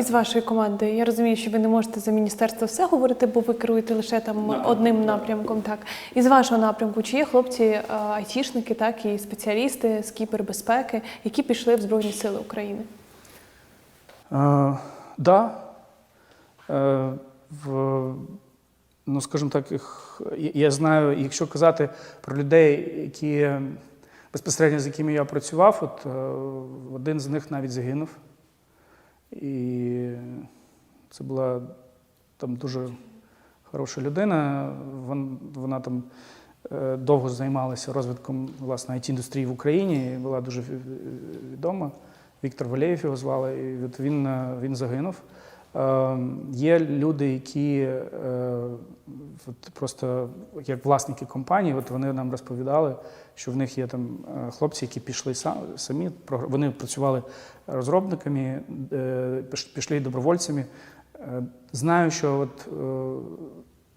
Із вашої команди, я розумію, що ви не можете за міністерство все говорити, бо ви керуєте лише там одним напрямком. Так, із вашого напрямку, чи є хлопці е, айтішники, так і спеціалісти з кібербезпеки, які пішли в Збройні Сили України? Е, да. Е, в, ну, скажімо так, я знаю, якщо казати про людей, які безпосередньо з якими я працював, от е, один з них навіть загинув. І це була там дуже хороша людина. Вон- Вона там е, довго займалася розвитком власне it індустрії в Україні, і була дуже відома. Віктор Валєєв його звали, і от він, е, він загинув. Е, Є люди, які е, от просто як власники компанії, от вони нам розповідали, що в них є там е, хлопці, які пішли са- самі, вони працювали розробниками, е, пішли добровольцями. Знаю, що от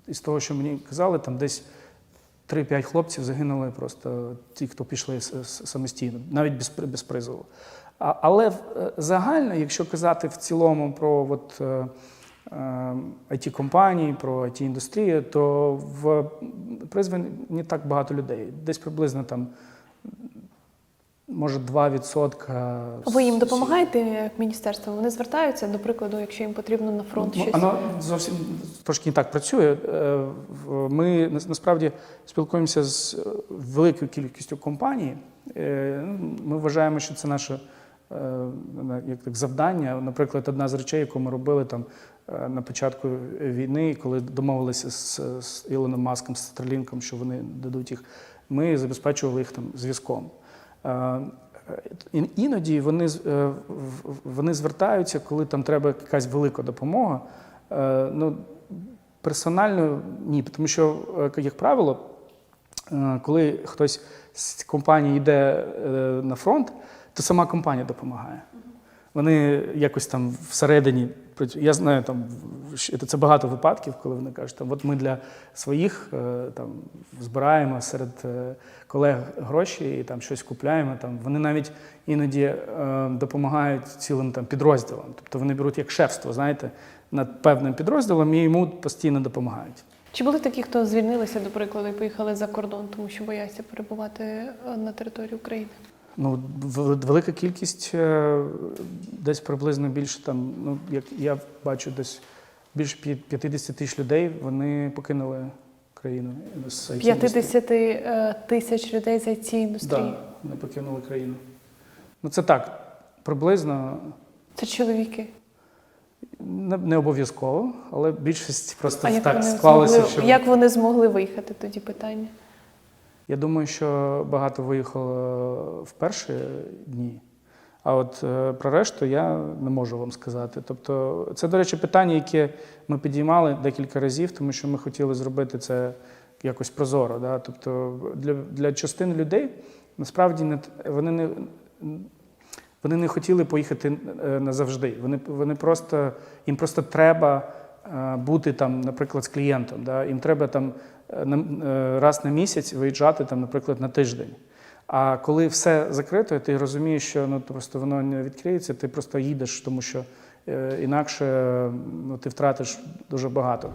із того, що мені казали, там десь 3-5 хлопців загинули просто ті, хто пішли самостійно, навіть без, без призову. А, але е, загально, якщо казати в цілому про от, е, е, IT-компанії, про IT-індустрію, то в призвані не так багато людей. Десь приблизно там, може, 2%. Ви їм допомагаєте як міністерство? Вони звертаються, до прикладу, якщо їм потрібно на фронт Ну, щось. Воно зовсім трошки не так працює. Е, Ми насправді спілкуємося з е, великою кількістю компаній. Е, Ми вважаємо, що це наше як так, завдання. Наприклад, одна з речей, яку ми робили там на початку війни, коли домовилися з, з Ілоном Маском, з Старлінком, що вони дадуть їх, ми забезпечували їх там зв'язком. Е, ін- Іноді вони, е, вони звертаються, коли там треба якась велика допомога. Е, Ну, персонально ні, тому що, як правило, коли хтось з компанії йде на фронт, то сама компанія допомагає. Вони якось там всередині. Я знаю, там це багато випадків, коли вони кажуть, там, от ми для своїх е, там збираємо серед е, колег гроші і там щось купляємо. Там вони навіть іноді е, допомагають цілим там підрозділам. Тобто вони беруть як шефство, знаєте, над певним підрозділом і йому постійно допомагають. Чи були такі, хто звільнилися, до прикладу, і поїхали за кордон, тому що бояться перебувати на території України? Ну, велика кількість, е, десь приблизно більше там, ну, як я бачу, десь більше 50 тисяч людей вони покинули країну. з IT 50 е, тисяч людей за ці індустрії. Да, вони покинули країну. Ну, це так, приблизно, Це чоловіки. не, не обов'язково, але більшість просто А так склалося, змогли, що. як вони змогли виїхати тоді питання? Я думаю, що багато виїхало в перші дні. А от е, про решту я не можу вам сказати. Тобто, це, до речі, питання, яке ми підіймали декілька разів, тому що ми хотіли зробити це якось прозоро. Да? Тобто, для, для частини людей насправді не, вони не. Вони не хотіли поїхати е, назавжди. Вони, вони просто, їм просто треба е, бути там, наприклад, з клієнтом. Да? Їм треба там е, е, раз на місяць виїжджати, там, наприклад, на тиждень. А коли все закрито, ти розумієш, що ну, просто воно не відкриється, ти просто їдеш, тому що е, інакше ну, ти втратиш дуже багато.